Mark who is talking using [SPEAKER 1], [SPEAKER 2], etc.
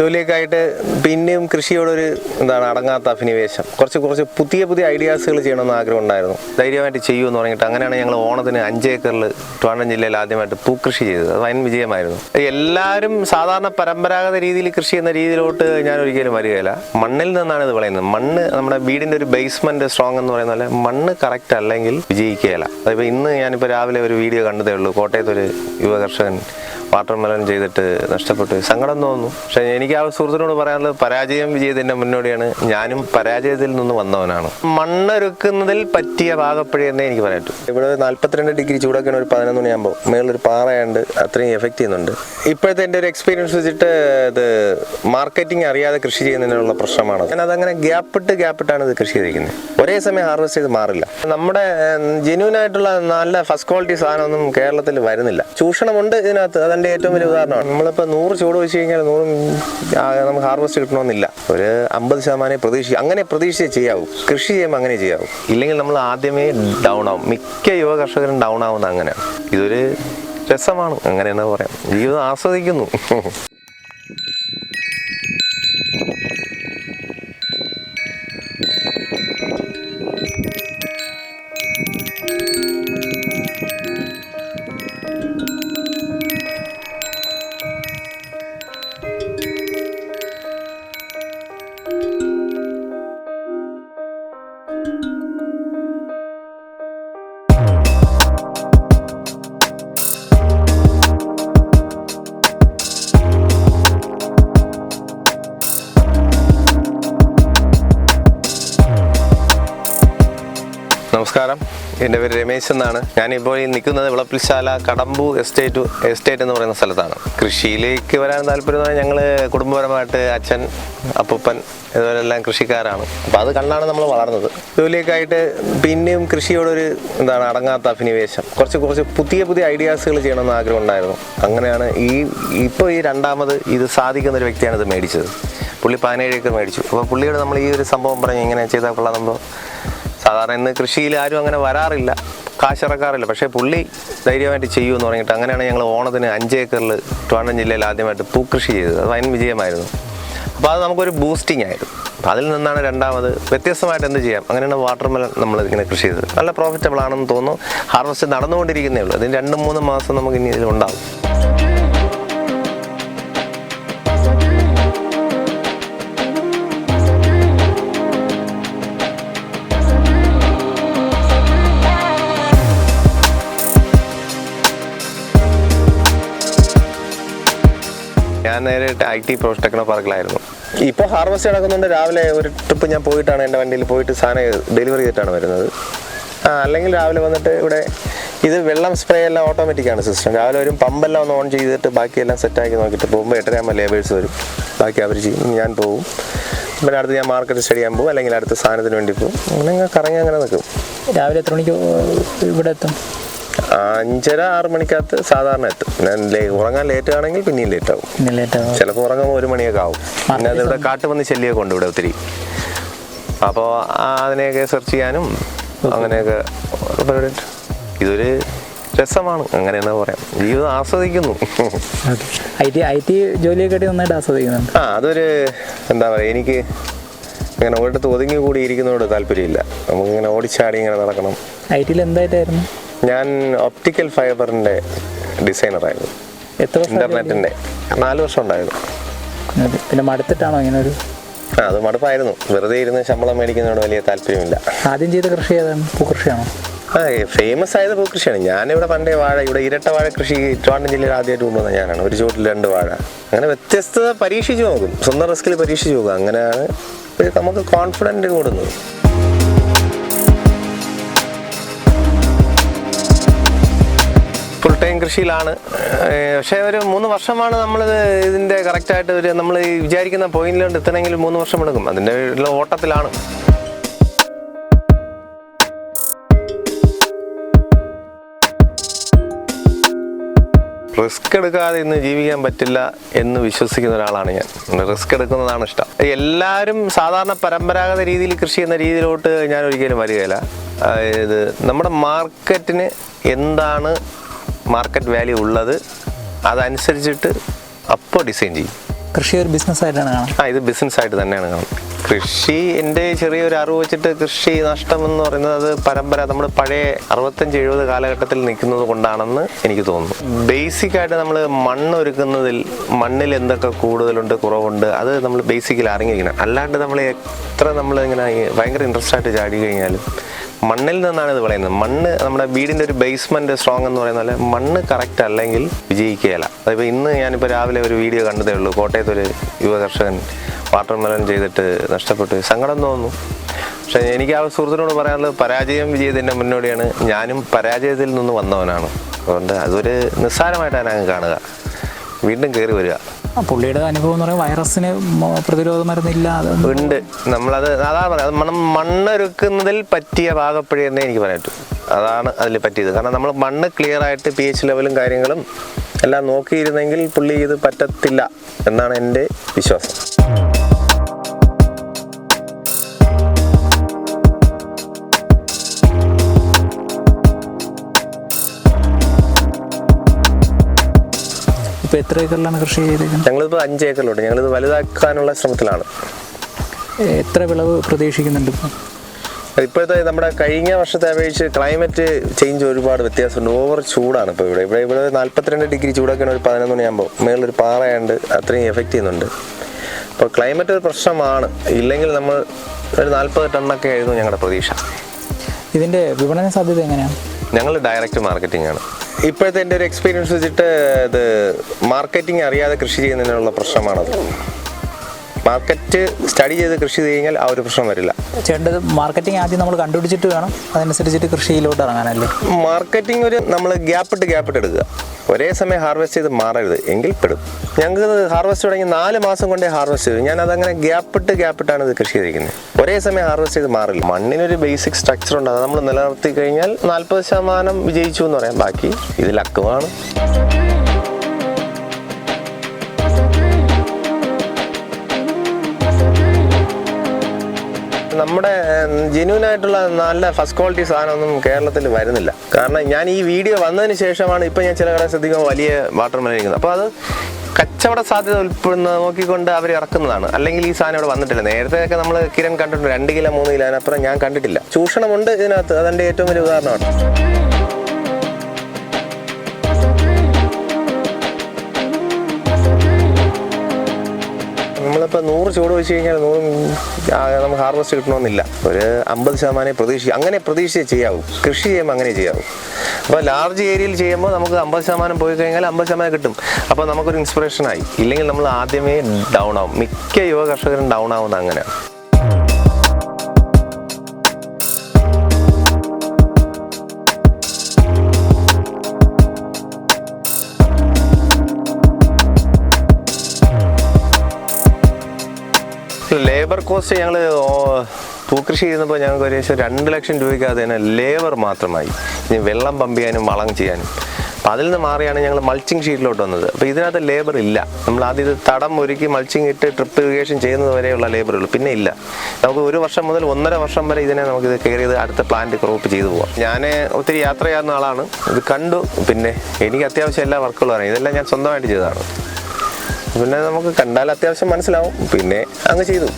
[SPEAKER 1] ജോലിയൊക്കെ ആയിട്ട് പിന്നെയും കൃഷിയോടൊരു എന്താണ് അടങ്ങാത്ത അഭിനിവേശം. കുറച്ച് കുറച്ച് പുതിയ പുതിയ ഐഡിയാസുകൾ ചെയ്യണമെന്ന് ആഗ്രഹം ഉണ്ടായിരുന്നു ധൈര്യമായിട്ട് ചെയ്യൂ എന്ന് പറഞ്ഞിട്ട് അങ്ങനെയാണ് ഞങ്ങൾ ഓണത്തിന് അഞ്ച് ഏക്കറിൽ ട്രിവാൻഡ്രം ജില്ലയിൽ ആദ്യമായിട്ട് പൂക്കൃഷി ചെയ്തത്. അത് വൻ വിജയമായിരുന്നു. എല്ലാവരും സാധാരണ പരമ്പരാഗത രീതിയിൽ കൃഷി എന്ന രീതിയിലോട്ട് ഞാൻ ഒരിക്കലും വരികയില്ല. മണ്ണിൽ നിന്നാണ് ഇത് വിളയുന്നത്. മണ്ണ് നമ്മുടെ വീടിന്റെ ഒരു ബേസ്മെന്റ് സ്ട്രോങ് എന്ന് പറയുന്ന പോലെ മണ്ണ് കറക്റ്റ് അല്ലെങ്കിൽ വിജയിക്കുകയില്ല. അതിപ്പോൾ ഇന്ന് ഞാനിപ്പോൾ രാവിലെ ഒരു വീഡിയോ കണ്ടതേ ഉള്ളൂ. കോട്ടയത്ത് ഒരു കർഷകൻ ചെയ്തിട്ട് നഷ്ടപ്പെട്ടു. സങ്കടം തോന്നുന്നു. പക്ഷെ എനിക്ക് ആ സുഹൃത്തിനോട് പറയാനുള്ളത് പരാജയം വിജയത്തിന്റെ മുന്നോടിയാണ്. ഞാനും പരാജയത്തിൽ നിന്ന് വന്നവനാണ്. മണ്ണൊരുക്കുന്നതിൽ പറ്റിയ പാകപ്പഴി എന്നേ എനിക്ക് പറയാൻ പറ്റും ഇവിടെ നാൽപ്പത്തിരണ്ട് ഡിഗ്രി ചൂടൊക്കെയാണ് ഒരു പതിനൊന്ന് മണിയാകുമ്പോൾ മേളിലൊരു പാറയുണ്ട്. അത്രയും എഫക്റ്റ് ചെയ്യുന്നുണ്ട്. ഇപ്പോഴത്തെ എന്റെ ഒരു എക്സ്പീരിയൻസ് വെച്ചിട്ട് ഇത് മാർക്കറ്റിംഗ് അറിയാതെ കൃഷി ചെയ്യുന്നതിനുള്ള പ്രശ്നമാണ് ഞാൻ അതങ്ങനെ ഗ്യാപ്പിട്ട് ഗ്യാപ്പിട്ടാണ് ഇത് കൃഷി ചെയ്തിരിക്കുന്നത്. ഒരേ സമയം ഹാർവെസ്റ്റ് ചെയ്ത് മാറില്ല. നമ്മുടെ ജെന്യൂൻ ആയിട്ടുള്ള നല്ല ഫസ്റ്റ് ക്വാളിറ്റി സാധനമൊന്നും കേരളത്തിൽ വരുന്നില്ല. ചൂഷണമുണ്ട് ഇതിനകത്ത്. അതെന്റെ ഏറ്റവും വലിയ ഉദാഹരണമാണ്. നമ്മളിപ്പോൾ നൂറ് ചൂട് വെച്ച് കഴിഞ്ഞാൽ നൂറും നമുക്ക് ഹാർവെസ്റ്റ് കിട്ടണമെന്നില്ല. ഒരു അമ്പത് ശതമാനം പ്രതീക്ഷ അങ്ങനെ പ്രതീക്ഷിച്ച് ചെയ്യാവൂ. കൃഷി ചെയ്യുമ്പോൾ അങ്ങനെ ചെയ്യാവൂ. ഇല്ലെങ്കിൽ നമ്മൾ ആദ്യമേ ഡൗൺ ആവും. മിക്ക യുവ കർഷകരും ഡൗൺ ആവുന്ന അങ്ങനെ ഇതൊരു രസമാണ്. അങ്ങനെ പറയാം. ജീവിതം ആസ്വദിക്കുന്നു. നമസ്കാരം. എന്റെ പേര് രമേശ് എന്നാണ്. ഞാനിപ്പോൾ ഈ നിൽക്കുന്നത് വിളപ്പിൽശാല കടമ്പു എസ്റ്റേറ്റ് എസ്റ്റേറ്റ് എന്ന് പറയുന്ന സ്ഥലത്താണ്. കൃഷിയിലേക്ക് വരാൻ താല്പര്യം ഞങ്ങൾ കുടുംബപരമായിട്ട് അച്ഛൻ അപ്പൂപ്പൻ ഇതുപോലെല്ലാം കൃഷിക്കാരാണ്. അപ്പോൾ അത് കണ്ടാണ് നമ്മൾ വളർന്നത്. ജോലിയൊക്കെ ആയിട്ട് പിന്നെയും കൃഷിയോടൊരു എന്താണ് അടങ്ങാത്ത അഭിനിവേശം. കുറച്ച് കുറച്ച് പുതിയ പുതിയ ഐഡിയാസുകൾ ചെയ്യണമെന്ന് ആഗ്രഹം ഉണ്ടായിരുന്നു. അങ്ങനെയാണ് ഈ ഇപ്പോൾ ഈ രണ്ടാമത് ഇത് സാധിക്കുന്ന ഒരു വ്യക്തിയാണ് ഇത് മേടിച്ചത്. പുള്ളി പതിനേഴ് ഏക്കർ മേടിച്ചു. അപ്പോൾ പുള്ളിയോട് നമ്മൾ ഈ ഒരു സംഭവം പറഞ്ഞു ഇങ്ങനെ ചെയ്താൽ കൊള്ളാം സാധാരണ ഇന്ന് കൃഷിയിൽ ആരും അങ്ങനെ വരാറില്ല. കാശിറക്കാറില്ല. പക്ഷേ പുള്ളി ധൈര്യമായിട്ട് ചെയ്യൂ എന്ന് പറഞ്ഞിട്ട് അങ്ങനെയാണ് ഞങ്ങൾ ഓണത്തിന് അഞ്ച് ഏക്കറിൽ ട്രിവാൻഡ്രം ജില്ലയിൽ ആദ്യമായിട്ട് പൂക്കൃഷി ചെയ്തത്. അത് വൻ വിജയമായിരുന്നു. അപ്പോൾ അത് നമുക്കൊരു ബൂസ്റ്റിംഗ് ആയിരുന്നു. അതിൽ നിന്നാണ് രണ്ടാമത് വ്യത്യസ്തമായിട്ട് എന്ത് ചെയ്യാം? അങ്ങനെയാണ് വാട്ടർ മെലൺ നമ്മൾ ഇങ്ങനെ കൃഷി ചെയ്തത്. നല്ല പ്രോഫിറ്റബിൾ ആണെന്ന് തോന്നുന്നു. ഹാർവസ്റ്റ് നടന്നുകൊണ്ടിരിക്കുന്നേ ഉള്ളൂ. അതിന് രണ്ട് മൂന്ന് മാസം നമുക്ക് ഇനി ഇതിലുണ്ടാവും ഞാൻ നേരെ ഐ ടി പ്രൊ ടെക്നോ പാർക്കിലായിരുന്നു. ഇപ്പോൾ ഹാർവസ്റ്റ് നടക്കുന്നുണ്ട്. രാവിലെ ഒരു ട്രിപ്പ് ഞാൻ പോയിട്ടാണ് എന്റെ വണ്ടിയിൽ പോയിട്ട് സാധനം ഡെലിവറി ചെയ്തിട്ടാണ് വരുന്നത്. ആ അല്ലെങ്കിൽ രാവിലെ വന്നിട്ട് ഇവിടെ ഇത് വെള്ളം സ്പ്രേ എല്ലാം ഓട്ടോമാറ്റിക് ആണ് സിസ്റ്റം രാവിലെ വരും പമ്പെല്ലാം ഒന്ന് ഓൺ ചെയ്തിട്ട് ബാക്കിയെല്ലാം സെറ്റാക്കി നോക്കിയിട്ട് പോകുമ്പോൾ എട്ടരയാകുമ്പോൾ ലേബേഴ്സ് വരും. ബാക്കി അവർ ചെയ്യും. ഞാൻ പോകും പിന്നെ അടുത്ത് ഞാൻ മാർക്കറ്റ് സ്റ്റഡി ചെയ്യാൻ പോകും അല്ലെങ്കിൽ അടുത്ത സാധനത്തിന് വേണ്ടി പോകും അങ്ങനെ കറങ്ങി അങ്ങനെ നിൽക്കും.
[SPEAKER 2] രാവിലെ എത്ര മണിക്ക് ഇവിടെ എത്തും?
[SPEAKER 1] അഞ്ചര ആറ് മണിക്കകത്ത് സാധാരണ എത്തും. ഉറങ്ങാൻ ലേറ്റ് ആണെങ്കിൽ പിന്നെയും ലേറ്റ് ആവും. ചിലപ്പോൾ ഉറങ്ങുമ്പോൾ ഒരു മണിയൊക്കെ ആവും. പിന്നെ അതിവിടെ കാട്ടുപന്നി ശല്യമൊക്കെ ഉണ്ട് ഇവിടെ ഒത്തിരി. അപ്പോൾ അതിനെയൊക്കെ സെർച്ച് ചെയ്യാനും അങ്ങനെയൊക്കെ. ഇതൊരു രസമാണ്. അങ്ങനെയെന്ന് പറയാം. ജീവിതം ആസ്വദിക്കുന്നു.
[SPEAKER 2] ഐ ടി ഐ ടി ജോലിയൊക്കെ നന്നായിട്ട് ആസ്വദിക്കുന്നുണ്ട്.
[SPEAKER 1] ആ അതൊരു എന്താ പറയുക എനിക്ക് ഇങ്ങനെ ഒരിടത്ത് ഒതുങ്ങി കൂടി ഇരിക്കുന്നതോട് താല്പര്യമില്ല. നമുക്കിങ്ങനെ ഓടിച്ചാടി ഇങ്ങനെ നടക്കണം.
[SPEAKER 2] ഐ ടിയിൽ എന്തായിട്ടായിരുന്നു?
[SPEAKER 1] ഞാൻ ഒപ്റ്റിക്കൽ ഫൈബറിന്റെ ഡിസൈനറായിരുന്നു
[SPEAKER 2] എത്ര
[SPEAKER 1] ഇന്റർനെറ്റിന്റെ നാല് വർഷം ഉണ്ടായിരുന്നു.
[SPEAKER 2] പിന്നെ മടുത്തിട്ടാണോ ഇങ്ങനെ ഒരു
[SPEAKER 1] ആ അത് മടുപ്പായിരുന്നു. വെറുതെ ഇരുന്ന് ശമ്പളം മേടിക്കുന്നതിനോട് വലിയ താല്പര്യമില്ല.
[SPEAKER 2] ആദ്യം ചെയ്ത കൃഷി ഏതാണ്? പൂക്കൃഷിയാണോ?
[SPEAKER 1] ആ ഫേമസ് ആയത് പൂക്കൃഷിയാണ്. ഞാനിവിടെ പണ്ടേ വാഴ ഇവിടെ ഇരട്ട വാഴ കൃഷി ട്രിവാൻഡ്രം ജില്ലയിൽ ആദ്യമായിട്ട് കൊണ്ടുവന്ന ഞാനാണ്. ഒരു ചുവട്ടിൽ രണ്ട് വാഴ. അങ്ങനെ വ്യത്യസ്തത പരീക്ഷിച്ച് നോക്കും. സ്വന്തം റിസ്കിൽ പരീക്ഷിച്ച് നോക്കും. അങ്ങനെയാണ് നമുക്ക് കോൺഫിഡന്റ് കൂടുന്നത്. ടൈം കൃഷിയിലാണ്. പക്ഷേ ഒരു മൂന്ന് വർഷമാണ് നമ്മൾ ഇതിന്റെ കറക്റ്റായിട്ട് ഒരു നമ്മൾ വിചാരിക്കുന്ന പോയിന്റിലോട്ട് എത്തണമെങ്കിൽ മൂന്ന് വർഷം എടുക്കും. അതിന്റെ ഓട്ടത്തിലാണ്. റിസ്ക് എടുക്കാതെ ഇന്ന് ജീവിക്കാൻ പറ്റില്ല എന്ന് വിശ്വസിക്കുന്ന ഒരാളാണ് ഞാൻ. റിസ്ക് എടുക്കുന്നതാണ് ഇഷ്ടം. എല്ലാവരും സാധാരണ പരമ്പരാഗത രീതിയിൽ കൃഷി എന്ന രീതിയിലോട്ട് ഞാൻ ഒരിക്കലും വരികയില്ല. അതായത് നമ്മുടെ മാർക്കറ്റിന് എന്താണ് മാർക്കറ്റ് വാല്യൂ ഉള്ളത് അതനുസരിച്ചിട്ട് അപ്പോൾ ഡിസൈൻ ചെയ്യും.
[SPEAKER 2] കൃഷി ഒരു ബിസിനസ്സായിട്ടാണ് കാണുന്നത്
[SPEAKER 1] ആ ഇത് ബിസിനസ് ആയിട്ട് തന്നെയാണ് കാണുന്നത്. കൃഷി എന്റെ ചെറിയൊരു അറിവ് വെച്ചിട്ട് കൃഷി നഷ്ടം എന്ന് പറയുന്നത് അത് പരമ്പര നമ്മൾ പഴയ അറുപത്തഞ്ച് എഴുപത് കാലഘട്ടത്തിൽ നിൽക്കുന്നത് കൊണ്ടാണെന്ന് എനിക്ക് തോന്നുന്നു. ബേസിക് ആയിട്ട് നമ്മൾ മണ്ണ് ഒരുക്കുന്നതിൽ മണ്ണിൽ എന്തൊക്കെ കൂടുതലുണ്ട് കുറവുണ്ട് അത് നമ്മൾ ബേസിക്കലി അറിഞ്ഞിരിക്കണം. അല്ലാണ്ട് നമ്മൾ എത്ര നമ്മൾ ഇങ്ങനെ ഭയങ്കര ഇൻട്രസ്റ്റ് ആയിട്ട് ചാടി കഴിഞ്ഞാലും മണ്ണിൽ നിന്നാണ് ഇത് വിളയുന്നത്. മണ്ണ് നമ്മുടെ വീടിന്റെ ഒരു ബേസ്മെന്റ് സ്ട്രോങ് എന്ന് പറയുന്ന പോലെ മണ്ണ് കറക്റ്റ് അല്ലെങ്കിൽ വിജയിക്കുകയില്ല. അതിപ്പോൾ ഇന്ന് ഞാനിപ്പോൾ രാവിലെ ഒരു വീഡിയോ കണ്ടതേ ഉള്ളൂ. കോട്ടയത്ത് ഒരു യുവ കർഷകൻ വാട്ടർ മെലൺ ചെയ്തിട്ട് നഷ്ടപ്പെട്ടു. സങ്കടം തോന്നുന്നു. പക്ഷേ എനിക്ക് ആ സുഹൃത്തിനോട് പറയാനുള്ളത് പരാജയം വിജയത്തിന്റെ മുന്നോടിയാണ്. ഞാനും പരാജയത്തിൽ നിന്ന് വന്നവനാണ്. അതുകൊണ്ട് അതൊരു നിസ്സാരമായിട്ടാണ് അങ്ങ് കാണുക. വീണ്ടും കയറി വരിക.
[SPEAKER 2] പുള്ളിയുടെ അനുഭവം എന്ന് പറയുന്നത് വൈറസിന് പ്രതിരോധ മരുന്നില്ല
[SPEAKER 1] ഉണ്ട്. നമ്മളത് അതാ പറയുന്നത് മണം മണ്ണ് മണ്ണൊരുക്കുന്നതിൽ പറ്റിയ പാകപ്പിഴ എന്നേ എനിക്ക് പറയാൻ പറ്റും അതാണ് അതിൽ പറ്റിയത്. കാരണം നമ്മൾ മണ്ണ് ക്ലിയർ ആയിട്ട് പി എച്ച് ലെവലും കാര്യങ്ങളും എല്ലാം നോക്കിയിരുന്നെങ്കിൽ പുള്ളി ഇത് പറ്റത്തില്ല എന്നാണ് എന്റെ വിശ്വാസം.
[SPEAKER 2] എത്ര ഏക്കറിലാണ് കൃഷി ചെയ്തേക്കുന്നത്
[SPEAKER 1] ഞങ്ങളിപ്പോൾ അഞ്ച് ഏക്കറിലുണ്ട്. ഞങ്ങളിത് വലുതാക്കാനുള്ള ശ്രമത്തിലാണ്.
[SPEAKER 2] എത്ര വിളവ് പ്രതീക്ഷിക്കുന്നുണ്ട് ഇപ്പോൾ
[SPEAKER 1] ഇപ്പോഴത്തെ നമ്മുടെ കഴിഞ്ഞ വർഷത്തെ അപേക്ഷിച്ച് ക്ലൈമറ്റ് ചേഞ്ച് ഒരുപാട് വ്യത്യാസമുണ്ട്. ഓവർ ചൂടാണ് ഇപ്പോൾ ഇവിടെ. ഇവിടെ ഇവിടെ നാൽപ്പത്തിരണ്ട് ഡിഗ്രി ചൂടൊക്കെയാണ് ഒരു പതിനൊന്ന് മണിയാകുമ്പോൾ മേളിലൊരു പാറയാണ്ട്. അത്രയും എഫക്റ്റ് ചെയ്യുന്നുണ്ട്. അപ്പോൾ ക്ലൈമറ്റ് ഒരു പ്രശ്നമാണ്. ഇല്ലെങ്കിൽ നമ്മൾ ഒരു നാൽപ്പത് ടണ്ണൊക്കെ ആയിരുന്നു ഞങ്ങളുടെ പ്രതീക്ഷ.
[SPEAKER 2] ഇതിന്റെ വിപണന സാധ്യത എങ്ങനെയാണ്?
[SPEAKER 1] ഞങ്ങൾ ഡയറക്റ്റ് മാർക്കറ്റിംഗ് ആണ്. ഇപ്പോഴത്തെ എന്റെ ഒരു എക്സ്പീരിയൻസ് വെച്ചിട്ട് ഇത് മാർക്കറ്റിംഗ് അറിയാതെ കൃഷി ചെയ്യുന്നതിനുള്ള പ്രശ്നമാണത്. മാർക്കറ്റ് സ്റ്റഡി ചെയ്ത് കൃഷി ചെയ്ത് കഴിഞ്ഞാൽ ആ ഒരു പ്രശ്നം വരില്ല.
[SPEAKER 2] ചെയ്യേണ്ടത് മാർക്കറ്റിംഗ് ആദ്യം നമ്മൾ കണ്ടുപിടിച്ചിട്ട് വേണം. അതനുസരിച്ചിട്ട് കൃഷിയിലോട്ട് ഇറങ്ങാനല്ലേ?
[SPEAKER 1] മാർക്കറ്റിംഗ് ഒരു നമ്മൾ ഗ്യാപ്പിട്ട് ഗ്യാപ്പിട്ട് എടുക്കുക. ഒരേ സമയം ഹാർവെസ്റ്റ് ചെയ്ത് മാറരുത്. എങ്കിൽ പെടും. ഞങ്ങൾക്ക് ഹാർവെസ്റ്റ് തുടങ്ങി നാല് മാസം കൊണ്ടേ ഹാർവെസ്റ്റ് ചെയ്തു. ഞാൻ അതങ്ങനെ ഗ്യാപ്പിട്ട് ഗ്യാപ്പിട്ടാണ് ഇത് കൃഷി ചെയ്തിരിക്കുന്നത്. ഒരേ സമയം ഹാർവെസ്റ്റ് ചെയ്ത് മാറില്ല. മണ്ണിനൊരു ബേസിക് സ്ട്രക്ചർ ഉണ്ട്. അത് നമ്മൾ നിലനിർത്തി കഴിഞ്ഞാൽ നാൽപ്പത് ശതമാനം വിജയിച്ചു എന്ന് പറയാം. ബാക്കി ഇത് ലക്കുമാണ് നമ്മുടെ ജെന്യൂനായിട്ടുള്ള നല്ല ഫസ്റ്റ് ക്വാളിറ്റി സാധനമൊന്നും കേരളത്തിൽ വരുന്നില്ല. കാരണം ഞാൻ ഈ വീഡിയോ വന്നതിന് ശേഷമാണ് ഇപ്പം ഞാൻ ചില കട ശ്രദ്ധിക്കുമ്പോൾ വലിയ വാട്ടർ മെലൻ ഇരിക്കുന്നത്. അപ്പോൾ അത് കച്ചവട സാധ്യത ഉൾപ്പെടുന്ന നോക്കിക്കൊണ്ട് അവർ ഇറക്കുന്നതാണ്. അല്ലെങ്കിൽ ഈ സാധനം ഇവിടെ വന്നിട്ടില്ല. നേരത്തെയൊക്കെ നമ്മൾ കിരൺ കണ്ടിട്ടുണ്ട്. രണ്ട് കിലോ മൂന്ന് കിലോ അതിനപ്പുറം ഞാൻ കണ്ടിട്ടില്ല. ചൂഷണമുണ്ട് ഇതിനകത്ത്. അതെന്റെ ഏറ്റവും വലിയ ഉദാഹരണമാണ്. ചൂട് വെച്ച് കഴിഞ്ഞാൽ നൂറ് നമുക്ക് ഹാർവസ്റ്റ് കിട്ടണമെന്നില്ല. ഒരു അമ്പത് ശതമാനം പ്രതീക്ഷ അങ്ങനെ പ്രതീക്ഷിച്ചേ ചെയ്യാവൂ. കൃഷി ചെയ്യുമ്പോൾ അങ്ങനെ ചെയ്യാവൂ. അപ്പോൾ ലാർജ് ഏരിയയിൽ ചെയ്യുമ്പോൾ നമുക്ക് അമ്പത് ശതമാനം പോയി കഴിഞ്ഞാൽ അമ്പത് ശതമാനം കിട്ടും. അപ്പോൾ നമുക്കൊരു ഇൻസ്പിറേഷനായി ഇല്ലെങ്കിൽ നമ്മൾ ആദ്യമേ ഡൗൺ ആവും. മിക്ക യുവ കർഷകരും ഡൗൺ ആവുന്ന അങ്ങനെയാണ്. ലേബർ കോസ്റ്റ് ഞങ്ങൾ പൂക്കൃഷി ചെയ്യുന്നപ്പോൾ ഞങ്ങൾക്ക് ഏകദേശം രണ്ട് ലക്ഷം രൂപയ്ക്കകത്ത് തന്നെ ലേബർ മാത്രമായി. ഇനി വെള്ളം പമ്പ് ചെയ്യാനും വളം ചെയ്യാനും. അപ്പോൾ അതിൽ നിന്ന് മാറിയാണ് ഞങ്ങൾ മൾച്ചിങ് ഷീറ്റിലോട്ട് വന്നത്. അപ്പോൾ ഇതിനകത്ത് ലേബർ ഇല്ല. നമ്മൾ ആദ്യം ഇത് തടം ഒരുക്കി മൾച്ചിങ് ഇട്ട് ട്രിപ്പ് ഇറിഗേഷൻ ചെയ്യുന്നത് വരെയുള്ള ഉള്ളൂ. പിന്നെ ഇല്ല. നമുക്ക് ഒരു വർഷം മുതൽ ഒന്നര വർഷം വരെ ഇതിനെ നമുക്ക് ഇത് കയറി ചെയ്ത് അടുത്ത പ്ലാന്റ് ക്രോപ്പ് ചെയ്തു പോവാം. ഞാൻ ഒത്തിരി യാത്ര ചെയ്യുന്ന ആളാണ്. ഇത് കണ്ടു. പിന്നെ എനിക്ക് അത്യാവശ്യം എല്ലാ വർക്കുകളും അറിയാം. ഇതെല്ലാം ഞാൻ സ്വന്തമായിട്ട് ചെയ്തതാണ്. പിന്നെ നമുക്ക് കണ്ടാൽ അത്യാവശ്യം മനസ്സിലാവും. പിന്നെ അങ്ങ് ചെയ്തു.